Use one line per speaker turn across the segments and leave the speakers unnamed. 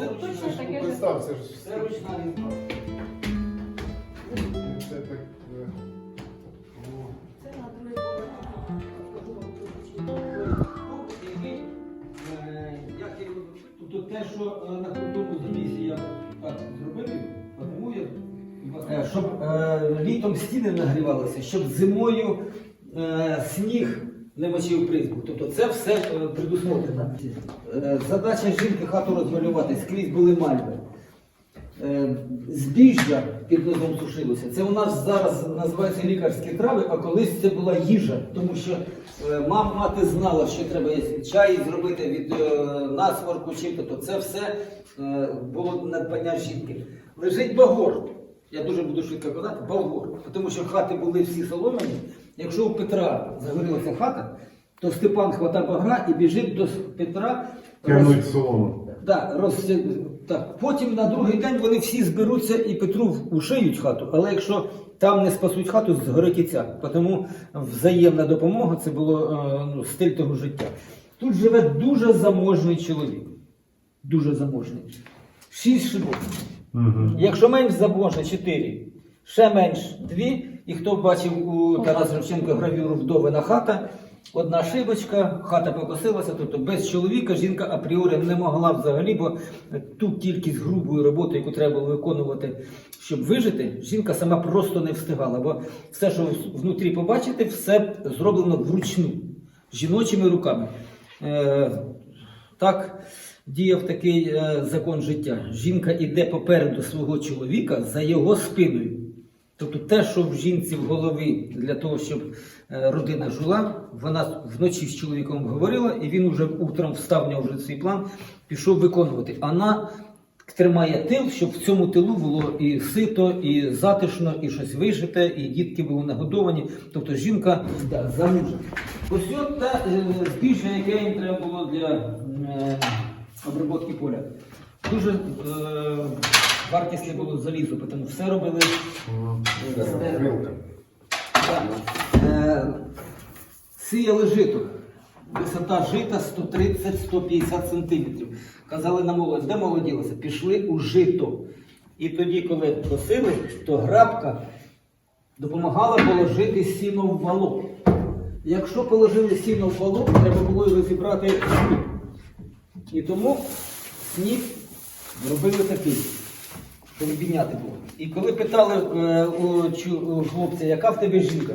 Це
точно
ручна
таке ж.
Представ, це ж
ручна різьба.
це так. е.
Це на другий
Який, е, як Тобто те, що е, на культурному замісі я так зробив, тому я Е, щоб е, літом стіни нагрівалися, щоб зимою е, сніг не мочив призбу. Тобто це все е, предусмотрено. Е, задача жінки хату розмалювати, скрізь були мальви. Е, збіжжя під низом сушилося. Це у нас зараз називається лікарські трави, а колись це була їжа, тому що е, мам, мати знала, що треба чай зробити від насморку, чим то це все було надбання жінки. Лежить багор. Я дуже буду швидко казати, багор. Тому що хати були всі соломені. Якщо у Петра загорілася хата, то Степан хвата багра і біжить до Петра.
Тягнуть солому.
Да, роз... так. Потім на другий день вони всі зберуться і Петру ушиють хату. Але якщо там не спасуть хату, згорить і ця. Тому взаємна допомога це було е, ну, стиль того життя. Тут живе дуже заможний чоловік. Дуже заможний. Шість шибок.
Угу.
Якщо менш заможний, чотири. Ще менш дві. І хто бачив у Тараса Шевченка гравюру вдовина хата, одна шибочка, хата покосилася, тобто без чоловіка жінка апріорі не могла взагалі, бо ту кількість грубої роботи, яку треба було виконувати, щоб вижити, жінка сама просто не встигала. Бо все, що внутрі побачите, все зроблено вручну, жіночими руками. Е, так діяв такий е, закон життя. Жінка йде попереду свого чоловіка за його спиною. Тобто те, що в жінці в голові для того, щоб е, родина жила, вона вночі з чоловіком говорила, і він уже утром встав в нього вже свій план, пішов виконувати. Вона тримає тил, щоб в цьому тилу було і сито, і затишно, і щось вижите, і дітки були нагодовані. Тобто жінка да, замужа. Ось от те е, збіжжя, яке їм треба було для е, обробки поля. Дуже е, вартісне було залізо, тому все робили. Е, Сіяли жито. Висота жита 130-150 сантиметрів. Казали на молодь, де молоділося? Пішли у жито. І тоді, коли косили, то грабка допомагала положити сіно в валок. Якщо положили сіно в валок, треба було й розібрати сніг. І тому сніг робили такий, щоб було. І коли питали е, у, у хлопця, яка в тебе жінка?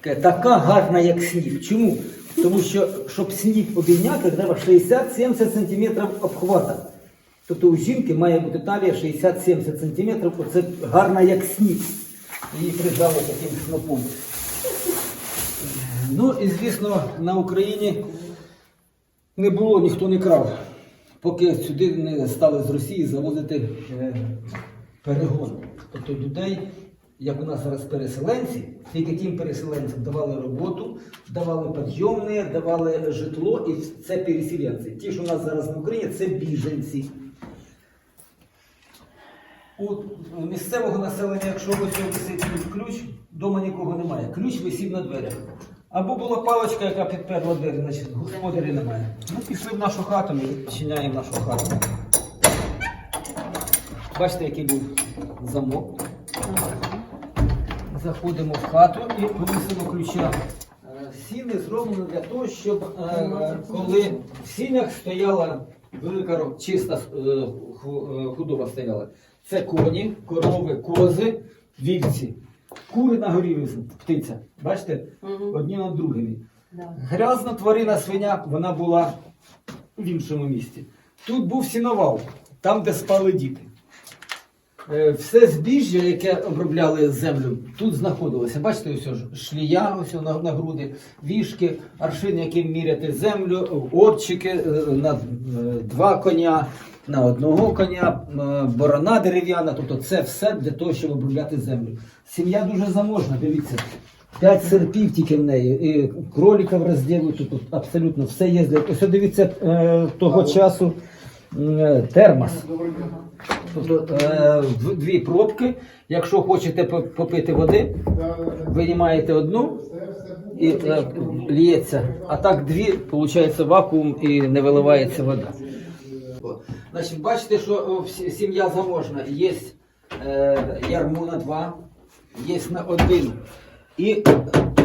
Каже, така гарна, як сніг. Чому? Тому що, щоб сніг обійняти, треба 60-70 см обхвата. Тобто у жінки має бути талія 60-70 см, оце гарна, як сніг. Її призвали таким снопом. Ну і звісно, на Україні не було, ніхто не крав, поки сюди не стали з Росії завозити е, перегон. Тобто людей, як у нас зараз переселенці, тільки тим переселенцям давали роботу, давали підйомне, давали житло, і це переселенці. Ті, що у нас зараз в Україні, це біженці. У місцевого населення, якщо ось висить ключ, вдома нікого немає. Ключ висів на дверях. Або була паличка, яка підперла двері, значить господарі немає. Ну, пішли в нашу хату, ми відчиняємо нашу хату. Бачите, який був замок. Заходимо в хату і винесемо ключа. Е, Сіни зроблено для того, щоб е, коли в сінях стояла велика чиста е, худоба стояла. Це коні, корови, кози, вівці. Кури на горі птиця. Бачите?
Угу.
Одні над другими.
Да.
Грязна тварина свиня, вона була в іншому місці. Тут був сіновал, там, де спали діти. Е, Все збіжжя, яке обробляли землю, тут знаходилося. Бачите, ось шлія ось на, на груди, вішки, аршин, яким міряти землю, обчики е, на е, два коня, на одного коня, борона дерев'яна. Тобто це все для того, щоб обробляти землю. Сім'я дуже заможна, дивіться. П'ять серпів тільки в неї, і кроліка в розділу, тут, абсолютно все є. Ось дивіться, того часу термос. Тобто е, дві пробки. Якщо хочете попити води, винімаєте одну і е, лється, а так дві, виходить вакуум і не виливається вода. Значить, бачите, що сім'я заможна. Є е, ярму на два, є на один. І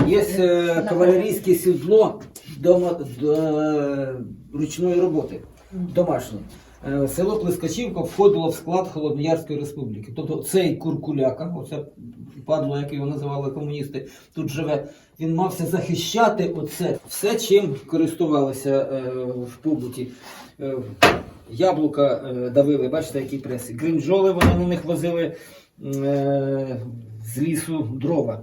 є е, кавалерійське сідло до, е, ручної роботи, домашнє. Е, Село Плескачівка входило в склад Холодноярської республіки. Тобто цей куркуляка, оце падло, як його називали комуністи, тут живе. Він мався захищати оце все, чим користувалися е, в побуті. Е, яблука давили, бачите, які преси. Гринджоли вони на них возили з лісу дрова.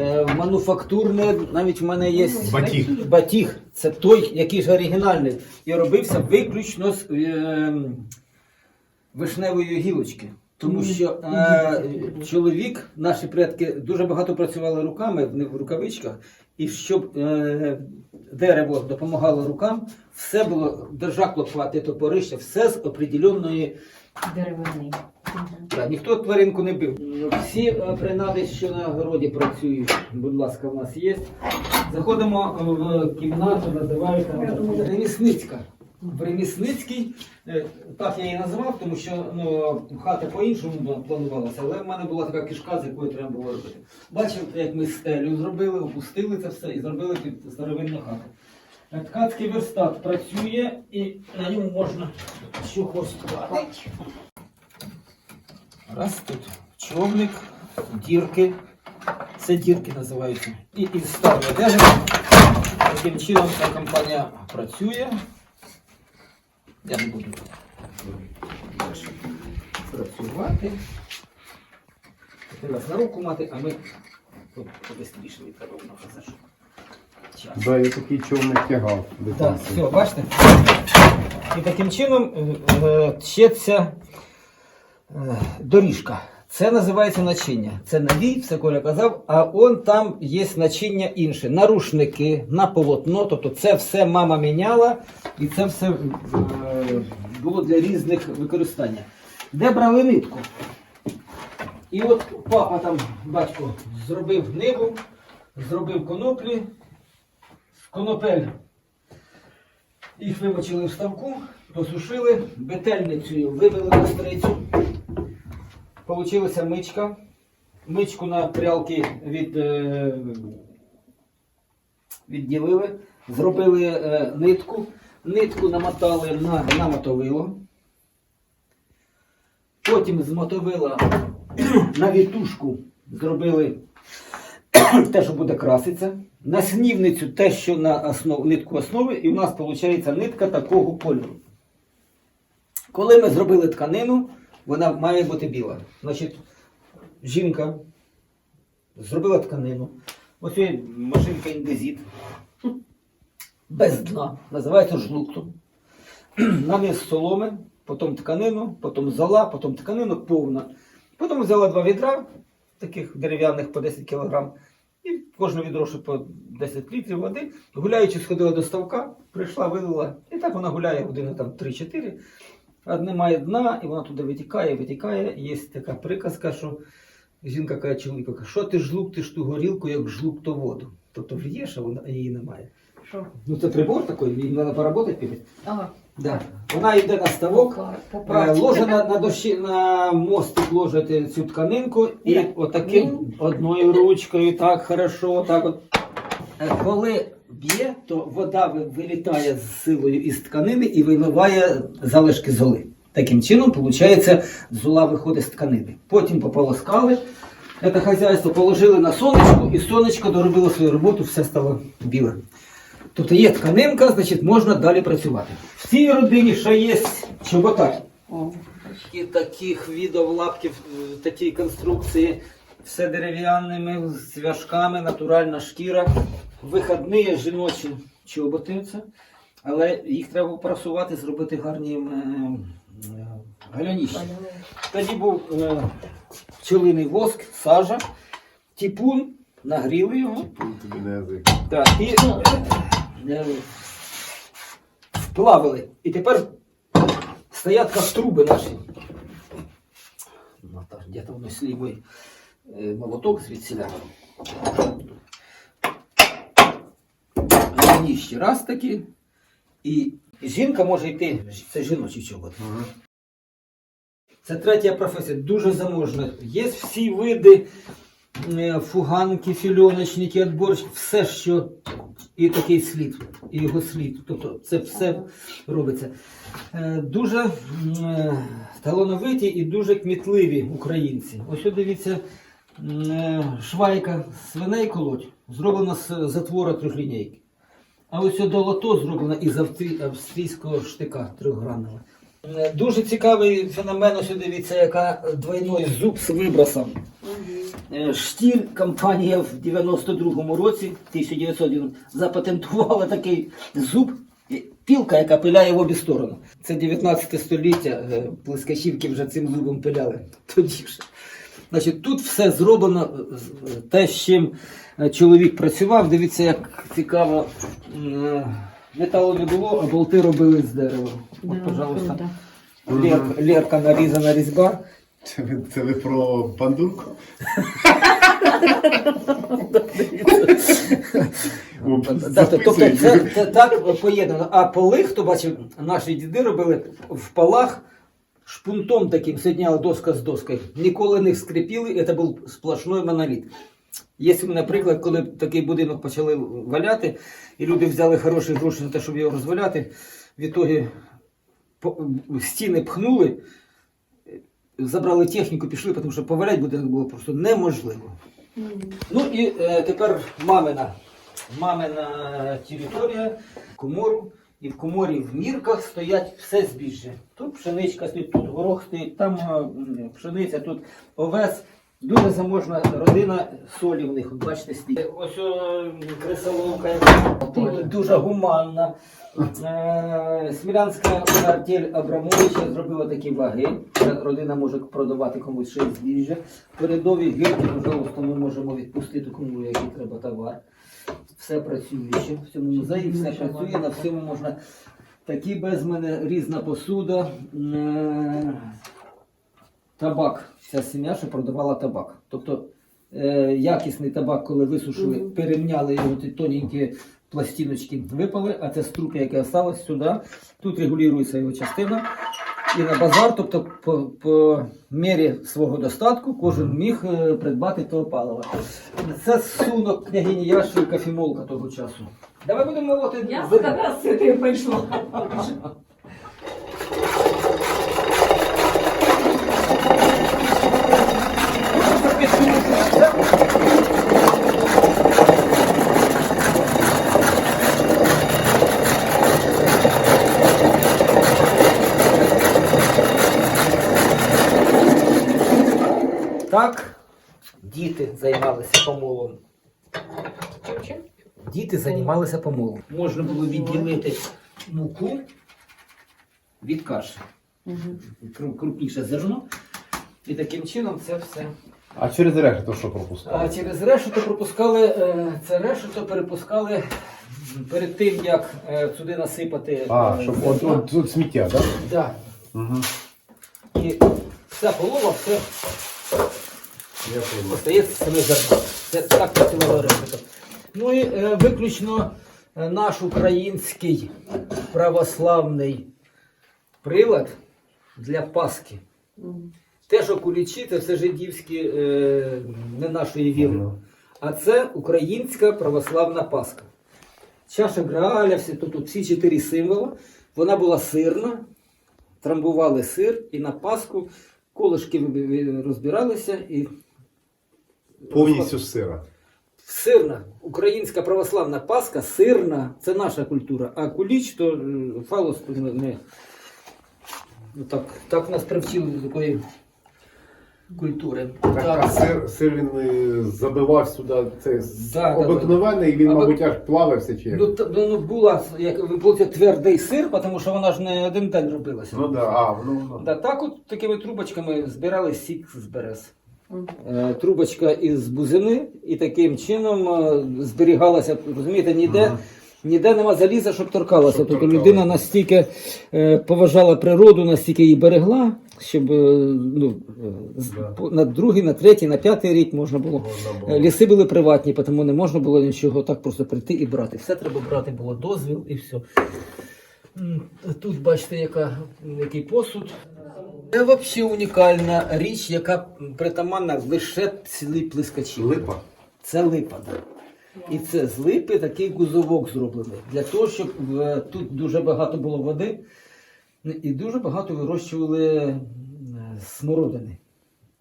Е, мануфактурне, навіть в мене є
Батіг.
батіг. Це той, який ж оригінальний. І робився виключно з е, вишневої гілочки. Тому що е, чоловік, наші предки дуже багато працювали руками в в рукавичках, і щоб е, дерево допомагало рукам, все було держак лопати, топорище, все з определеної
Деревини.
так, ніхто тваринку не бив. Всі е, принади, що на городі працюють, будь ласка, у нас є. Заходимо в кімнату, називається Ремісницька. В е, так я її назвав, тому що ну, хата по-іншому планувалася, але в мене була така кишка, з якою треба було робити. Бачите, як ми стелю зробили, опустили це все і зробили під старовинну хату. Ткацький верстат працює і на ньому можна хочеш ткати. Раз тут човник, дірки. Це дірки називаються. І із старої одежі. Таким чином ця компанія працює. Я не буду працювати. Ти вас на руку мати, а ми тут побистріше від тебе воно вже зайшло. Час.
Да, я такий човник тягав.
Так, все, бачите? І таким чином е, е, тчеться е, доріжка. Це називається начиння. Це навій, все Коля казав, а он там є начиння інше. На рушники, на полотно. Тобто це все мама міняла, і це все е, було для різних використання. Де брали нитку? І от папа там, батько, зробив ниву, зробив коноплі, конопель їх вимочили в ставку, посушили, бетельницею вивели на стрицю. Получилася мичка. Мичку на прялки від, е, відділили, зробили е, нитку, нитку намотали на, на мотовило. Потім з мотовила на вітушку зробили те, що буде краситься. На снівницю те, що на основ, нитку основи, і у нас виходить нитка такого кольору. Коли ми зробили тканину, вона має бути біла. Значить, жінка зробила тканину. Ось є машинка індезіт. Без дна. Називається жлуктом. Наніс соломи, потім тканину, потім зола, потім тканину повна. Потім взяла два відра, таких дерев'яних по 10 кг, і кожне відро ще по 10 літрів води. Гуляючи, сходила до ставка, прийшла, вилила. І так вона гуляє години там 3-4. А немає дна, і вона туди витікає, витікає. Є така приказка, що жінка каже чоловіку, що ти жлук, ти ж ту горілку, як жлук, то воду. Тобто в'єш, а вона її немає.
Що?
Ну це прибор такий, їм треба поработати.
Ага.
Да. Вона йде на ставок, Е. Ложе на, на, дощі, на мостик ложите цю тканинку і
Да.
отаким одною ручкою, так хорошо, так от. Е, Коли б'є, то вода ви- вилітає з силою із тканини і вимиває залишки золи. Таким чином, виходить, зола виходить з тканини. Потім пополоскали це хазяйство, положили на сонечко, і сонечко доробило свою роботу, все стало біле. Тобто є тканинка, значить можна далі працювати. В цій родині ще є чоботар. І таких видів лапків, е, такі конструкції, все дерев'яними, з цвяшками, натуральна шкіра. Виходні жіночі чоботи, але їх треба прасувати, зробити гарні е, е, галяніща. Тоді був е, пчелиний воск, сажа, тіпун, нагріли його. Так, і вплавили. І тепер стоят как трубы наши. Наташ, где-то воно слівий е, молоток звідсіля. Ніщі раз таки. І жінка може йти, це жіночий чобот. Це третя професія, дуже заможна. Є всі види е, фуганки, фільоночники, отборщики, все, що і такий слід, і його слід. Тобто це все робиться. Е, Дуже е, талановиті і дуже кмітливі українці. Ось дивіться, е, швайка свиней колоть зроблена з затвора трьохлінійки. А ось долото зроблено із австрійського штика трьохгранного. Дуже цікавий феномен, ось дивіться, яка двойной зуб з вибросом. Е, Штіль компанія в 92-му році, 1990, запатентувала такий зуб, е, пілка, яка пиляє в обі сторони. Це 19 століття, е, плескачівки вже цим зубом пиляли тоді ж. Значить, тут все зроблено, е, те, з чим е, чоловік працював. Дивіться, як цікаво. е, Металу не було, а болти робили з дерева. От, пожалуйста. Лер- Лерка нарізана різьба.
Це ви, це ви про бандурку?
Тобто це, це так поєднано. А поли, хто бачив, наші діди робили в полах шпунтом таким соединяла доска з доскою. Ніколи не скрипіли, це був сплошной моноліт. Якщо, наприклад, коли такий будинок почали валяти, і люди взяли хороші гроші на те, щоб його розваляти, в ітогі стіни пхнули, забрали техніку, пішли, тому що поваляти будинок було просто неможливо. Ну і е, тепер мамина. Мамина територія, комору. І в коморі в мірках стоять все збіжжя. Тут пшеничка стоїть, тут горох стоїть, там е, пшениця, тут овес. Дуже заможна родина солі в них, бачите, стоїть. Ось о, крисоловка, яка дуже гуманна. Е, Смілянська артель Абрамовича зробила такі ваги. Родина може продавати комусь ще збіжжя. Передові гірки, пожалуйста, ми можемо відпустити кому який треба товар. Все працююче в цьому музеї, все працює, на всьому можна. Такі без мене різна посуда. Е, Табак, вся сім'я, що продавала табак. Тобто е, якісний табак, коли висушили,
Мгм.
перемняли його ті тоненькі пластиночки, випали, а це струпи, яке осталось сюди. Тут регулюється його частина. І на базар, тобто по, по мірі свого достатку, кожен міг е, придбати того палива. Це сунок княгині Яші кофемолка того часу. Давай будемо молоти.
Я якраз сюди прийшла.
Так, діти займалися помолом. Діти займалися помолом. Можна було відділити муку від каші. Кру- Крупніше зерно. І таким чином це все.
А через решету що пропускали?
А через решето пропускали, е, це решето перепускали перед тим, як е, сюди насипати.
А,
е,
щоб
зерно.
от, от, тут сміття, так?
Да.
Угу.
І вся полова, все. Остається саме зерно. Це так працювало решето. Ну і е, виключно е, наш український православний прилад для Пасхи. Те, що кулічі, це все жидівські, е, не нашої віри. А це українська православна Пасха. Чаша Грааля, всі, тобто всі чотири символи. Вона була сирна, трамбували сир, і на Пасху колишки розбиралися і
Повністю з сира.
Сирна, українська православна Пасха, сирна, це наша культура. А куліч то е, фалос то не. Ну, так, так нас привчили до такої культури.
Так, а сир, сир він е, забивав сюди, це
Да,
обикновений, він,
Обик-
мабуть, аж плавився чи як?
Ну, т- ну, була, як виходить, твердий сир, тому що вона ж не один день робилася.
Ну да, а, ну, ну.
Да, так от такими трубочками збирали сік з берез. Е, Трубочка із бузини, і таким чином е, зберігалася, розумієте, ніде Ніде нема заліза, щоб торкалося.
Щоб
Тобто людина настільки е, поважала природу, настільки її берегла, щоб е, ну, е,
Да.
на другий, на третій, на п'ятий рік можна було.
Можна було.
Ліси були приватні, тому не можна було нічого так просто прийти і брати. Все треба брати було дозвіл і все. Тут бачите, яка, який посуд. Це взагалі унікальна річ, яка притаманна лише цілій плескачі.
Липа.
Це липа, да. І це з липи такий гузовок зроблений. Для того, щоб е, тут дуже багато було води і дуже багато вирощували е, смородини.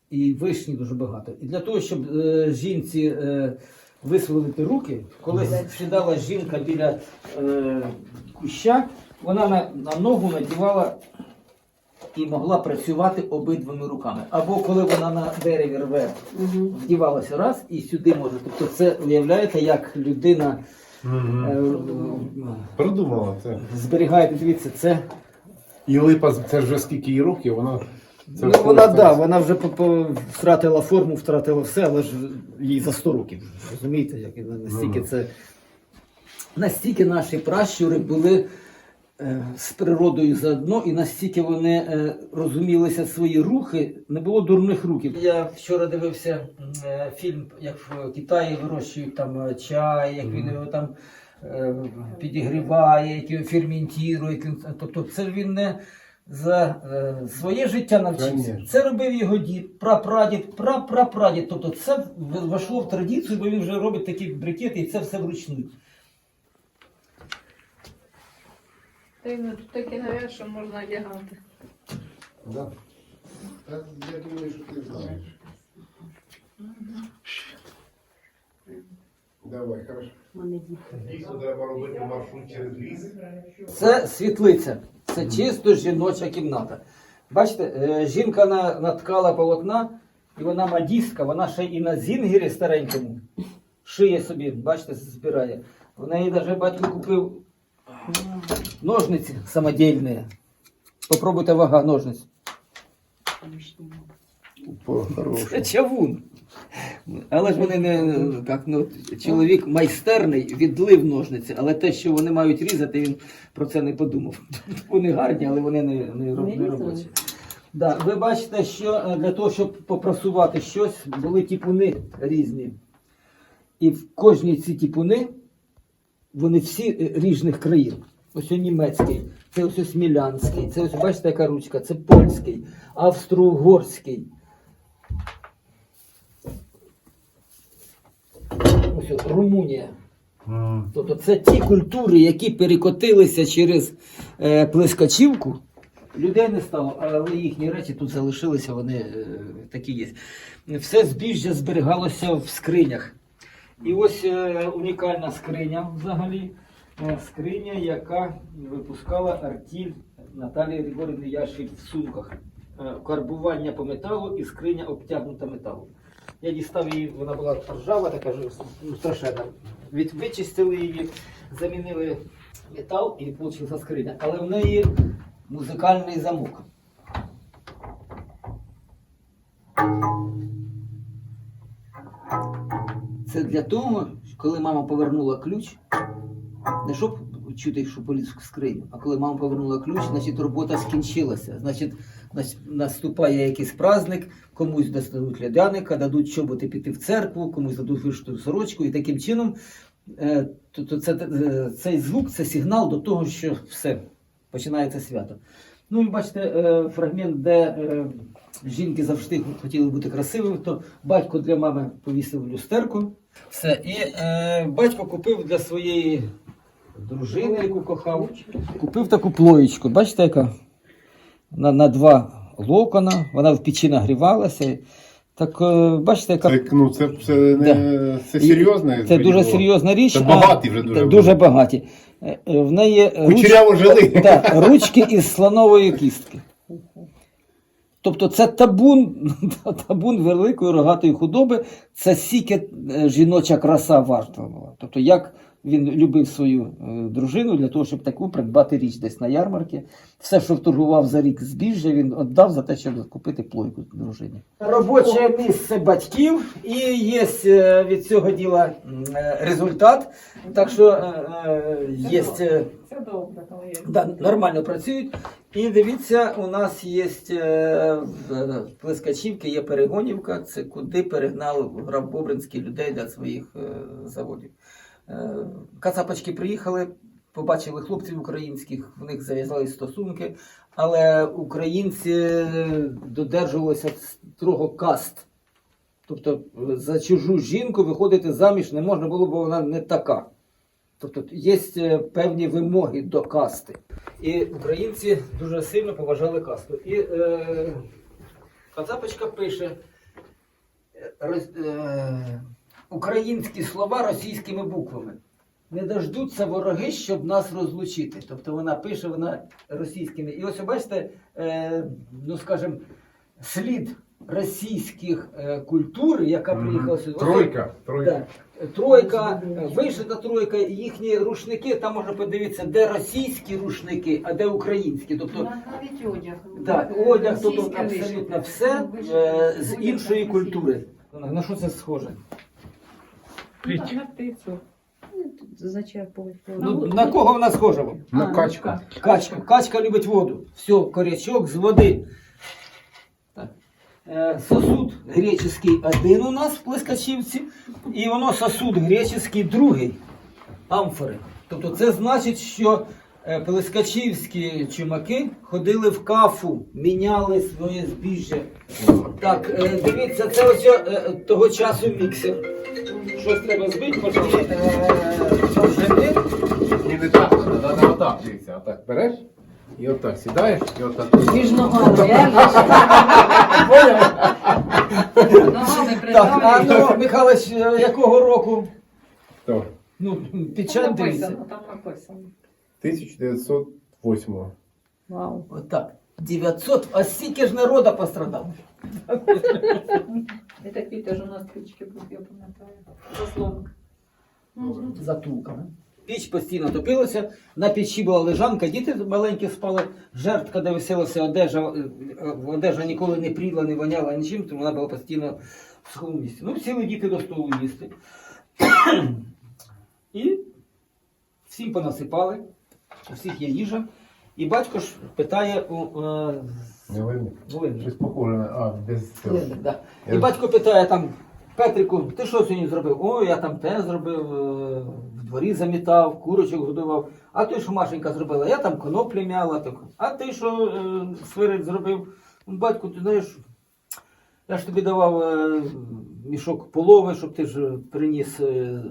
І вишні дуже багато. І для того, щоб е, жінці висволити руки, коли сідала жінка біля куща, вона на, на ногу надівала і могла працювати обидвими руками. Або коли вона на дереві рве, вдівалася раз і сюди може. Тобто це уявляєте, як людина е,
Придумала це.
зберігає, дивіться, це.
І липа, це ж вже скільки їй років, вона. це
Ну, вона,
колись
да, вона вже по- по- втратила форму, втратила все, але ж їй за 100 років. Розумієте, як настільки це. Настільки наші пращури були з природою заодно, і настільки вони е, розумілися свої рухи, не було дурних рухів. Я вчора дивився е, фільм, як в Китаї вирощують там е, чай, як він його там е, підігріває, як його ферментує. Тобто це він не за е, своє життя навчився. Це робив його дід, прапрадід, прапрапрадід. Тобто це війшло в традицію, бо він вже робить такі брикети і це все вручну.
Та й ну, тут таке навіть, що можна одягати.
Да. Та Я думаю, що ти знаєш. Давай, хорошо. Дійсно треба робити маршрут через ліс.
Це світлиця, це чисто жіноча кімната. Бачите, е, жінка на, наткала полотна, і вона мадістка, вона ще і на зінгері старенькому шиє собі, бачите, збирає. В неї навіть батько купив ножниці самодільні. Попробуйте вага ножниць. Це чавун. Але ж вони не так, ну, чоловік майстерний, відлив ножниці, але те, що вони мають різати, він про це не подумав. Вони гарні, але вони не, не, роб- не робочі. Да, ви бачите, що е, для того, щоб попрасувати щось, були тіпуни різні. І в кожній ці тіпуни, вони всі е, різних країн. Ось німецький, це ось смілянський, це ось бачите, яка ручка, це польський, австро-угорський. Ось Румунія. Тобто це ті культури, які перекотилися через е, плескачівку. Людей не стало, але їхні речі тут залишилися, вони е, такі є. Все збіжжя зберігалося в скринях. І ось е, унікальна скриня взагалі. Е, скриня, яка випускала артіль Наталії Григорівни Яші в сумках. Е, карбування по металу і скриня обтягнута металом. Я дістав її, вона була ржава, така ж, ну, страшенна. Від, вичистили її, замінили метал і вийшла скриня. Але в неї музикальний замок. Це для того, коли мама повернула ключ, не щоб чути, що поліз в скриню, а коли мама повернула ключ, значить робота скінчилася. Значить, нас- наступає якийсь праздник, комусь дадуть лядяника, дадуть чоботи піти в церкву, комусь дадуть вишиту сорочку, і таким чином е, то, це, е, цей звук це сигнал до того, що все, починається свято. Ну і бачите, е, фрагмент, де жінки завжди хотіли бути красивими, то батько для мами повісив люстерку. Все. І е, батько купив для своєї дружини, яку кохав, купив таку плоєчку. Бачите, яка? На, на два локона, вона в печі нагрівалася. Так, е, бачите, яка
Це, ну, це, це, не, це серйозне.
це дуже серйозна річ.
Це
а-
багаті вже дуже були.
дуже багаті. Е, е, В неї
Кучеряво жили.
та, ручки із слонової кістки. Тобто це табун, табун великої рогатої худоби, це сіки е, жіноча краса варта була. Тобто як Він любив свою е, дружину для того, щоб таку придбати річ десь на ярмарці. Все, що вторгував за рік збіжжя, він віддав за те, щоб купити плойку дружині. Робоче місце батьків і є е, від цього діла е, результат. Так що є.
Це добре.
Да, нормально працюють. І дивіться, у нас є е, в Плескачівці є перегонівка, це куди перегнали Грабобринські людей для своїх е, заводів. Е, кацапочки приїхали, побачили хлопців українських, в них зав'язали стосунки, але українці додержувалися строго каст. Тобто за чужу жінку виходити заміж не можна було, бо вона не така. Тобто є е, певні вимоги до касти. І українці дуже сильно поважали касту. І е, Кацапочка пише е, роз- е, українські слова російськими буквами. Не дождуться вороги, щоб нас розлучити. Тобто вона пише вона російськими. І ось бачите, е, ну скажімо, слід російських е, культур, яка приїхала сюди. Ось
Тройка. Тройка.
так. Тройка, вишита тройка, їхні рушники, там можна подивитися, де російські рушники, а де українські. Тобто,
Навіть одяг.
так, одяг, тобто абсолютно все е, з іншої культури. На що це схоже?
На, на птицю.
Зачерпують.
Ну, на кого вона схожа вам?
На
А,
качку.
Качка. Качка любить воду. Все, корячок з води. Так. Е, Сосуд греческий один у нас в Плескачівці, і воно сосуд греческий другий. Амфори. Тобто це значить, що е, плескачівські чумаки ходили в кафу, міняли своє збіжжя. Так, е, дивіться, це ось е, того часу міксер. Щось треба збити, можливо, е.
Ні, не так, треба отак. Дивіться, отак береш і отак сідаєш, і отак.
Між ногами, Ногами
а ну, Михайлович, е, якого року?
То,
Ну,
Там
печать дивіться.
написано, там написано.
1908
Вау.
Отак. 900, а стільки ж народа пострадало.
І такі теж у нас птички були, я пам'ятаю. Заслонка.
Затулками. Піч постійно топилася, на печі була лежанка, діти маленькі спали, жертка, де висилася одежа, е, е, одежа ніколи не пріла, не воняла нічим, тому вона була постійно в сухому місці. Ну, сіли діти до столу їсти. І всім понасипали, у всіх є їжа. І батько ж питає у е,
Не видно? Щось похоже на. А, без цього.
Ні, да.
Я-
І батько питає там, Петрику, ти що сьогодні зробив? О, я там те зробив, е, в дворі замітав, курочок годував. А ти що Машенька зробила? Я там коноплі мяла. Так. А ти що е, зробив? Батько, ти знаєш, я ж тобі давав е, мішок полови, щоб ти ж приніс, е,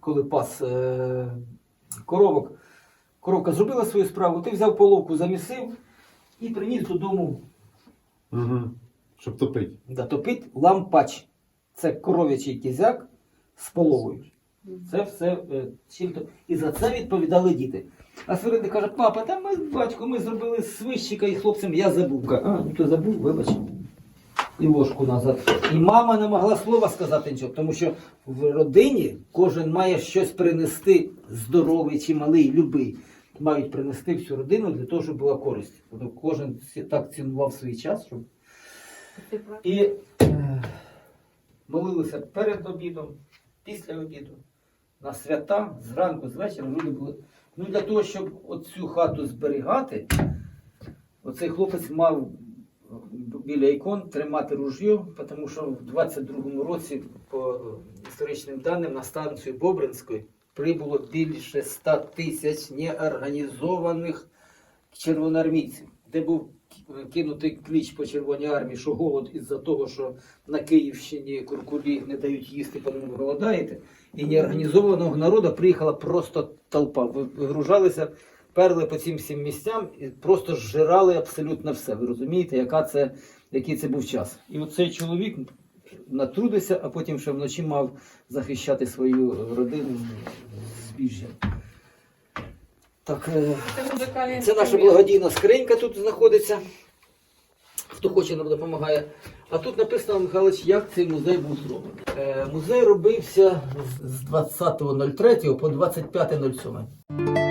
коли пас е, коровок. Коровка зробила свою справу, ти взяв половку, замісив і приніс додому
Угу. Щоб топити.
Да, топить лампач. Це коров'ячий кізяк з половою. Це все е, чим-то. І за це відповідали діти. А Свиридник каже, папа, та ми батько, ми зробили свищика і хлопцям, я забув. А, ну то забув, вибач. І ложку назад. І мама не могла слова сказати нічого, тому що в родині кожен має щось принести, здоровий чи малий, любий. Мають принести всю родину для того, щоб була користь. Тобто кожен так цінував свій час, щоб і е, молилися перед обідом, після обіду, на свята, зранку, з вечора люди були. Ну для того, щоб оцю хату зберігати, оцей хлопець мав біля ікон тримати ружьо, тому що в 22-му році, по історичним даним, на станцію Бобринської прибуло більше 100 тисяч неорганізованих червоноармійців, де був кинутий кліч по Червоній армії, що голод із-за того, що на Київщині куркулі не дають їсти, тому ви голодаєте. І неорганізованого народу приїхала просто толпа. Вигружалися, перли по цим всім місцям і просто зжирали абсолютно все. Ви розумієте, яка це, який це був час. І оцей чоловік натрудився, а потім ще вночі мав захищати свою родину збіжжям. Так, е,
Це
наша благодійна скринька тут знаходиться. Хто хоче, нам допомагає. А тут написано, Михайлович, як цей музей був зроблений. Е, музей робився з 20.03 по 25.07.